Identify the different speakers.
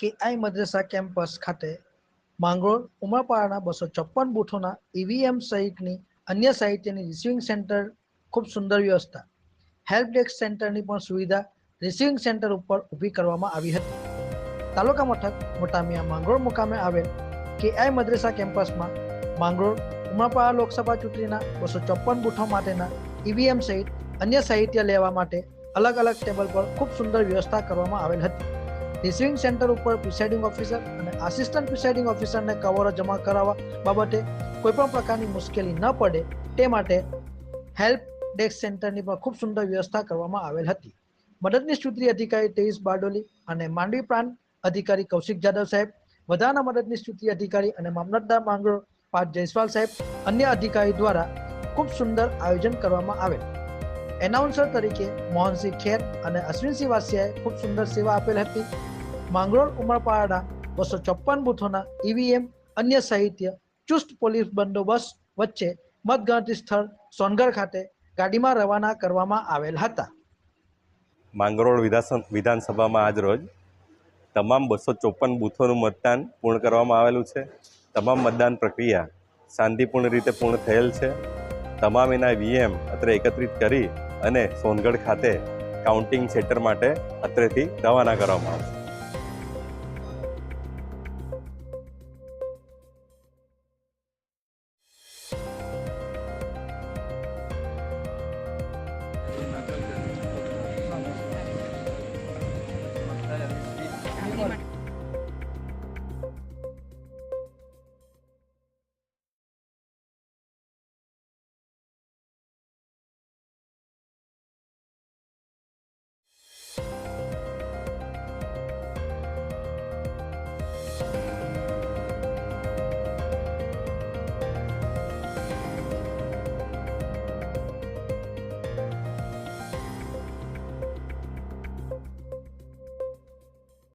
Speaker 1: KI મદ્રેસા campus ખાતે માંગરોળ ઉમરપાડાના બસો ચોપન બૂથોના ઈવીએમ સહિતની અન્ય સાહિત્યની રિસીવિંગ સેન્ટર ખૂબ સુંદર વ્યવસ્થા. હેલ્પ ડેસ્ક સેન્ટરની પણ સુવિધા રિસીવિંગ સેન્ટર ઉપર ઊભી કરવામાં આવી હતી. તાલુકા મથક, મોટામિયા માંગરોળ મુકામે આવેલ કેઆઈ મદ્રેસા કેમ્પસમાં માંગરોળ ઉમરપાડા લોકસભા ચૂંટણીના બસો ચોપ્પન બૂથો માટેના ઈવીએમ સહિત અન્ય સાહિત્ય લેવા માટે અલગ અલગ ટેબલ પર ખૂબ સુંદર વ્યવસ્થા કરવામાં આવેલ હતી. રિસીવિંગ સેન્ટર ઉપર પ્રિસાઇડિંગ ઓફિસર અને આસિસ્ટન્ટ પ્રિસાઇડિંગ ઓફિસરને કવરો જમા કરાવવા બાબતે કોઈપણ પ્રકારની મુશ્કેલી ન પડે, તે માટે હેલ્પ ડેસ્ક સેન્ટરની પણ ખૂબ સુંદર વ્યવસ્થા કરવામાં આવેલ હતી. મદદની ચૂંટણી અધિકારી તેવીસ બારડોલી અને માંડવી પ્રાંત અધિકારી કૌશિક જાદવ સાહેબ, વધારાના મદદની ચૂંટણી અધિકારી અને મામલતદાર માંગરો પાર્થ જયસ્વાલ સાહેબ, અન્ય અધિકારી દ્વારા ખૂબ સુંદર આયોજન કરવામાં આવેલ. એનાઉન્સર તરીકે મોહનસિંહ ખેર અને અશ્વિનસિંહ વાસિયાએ ખૂબ સુંદર સેવા આપેલ હતી. માંગરોળ, ઉમરપાડા, બસો ચોપન બૂથોના ઈવીએમ અન્ય સાહિત્ય, ચુસ્ત પોલીસ બંદોબસ્ત વચ્ચે મતગણતરી સ્થળ સોનગઢ ખાતે ગાડીમાં રવાના કરવામાં આવેલ હતા.
Speaker 2: માંગરોળ વિધાન વિધાનસભામાં આજ રોજ તમામ બસો ચોપન બૂથોનું મતદાન પૂર્ણ કરવામાં આવેલું છે. તમામ મતદાન પ્રક્રિયા શાંતિપૂર્ણ રીતે પૂર્ણ થયેલ છે. તમામ એના વીએમ અત્રે એકત્રિત કરી અને સોનગઢ ખાતે કાઉન્ટિંગ સેન્ટર માટે અત્રેથી રવાના કરવામાં આવશે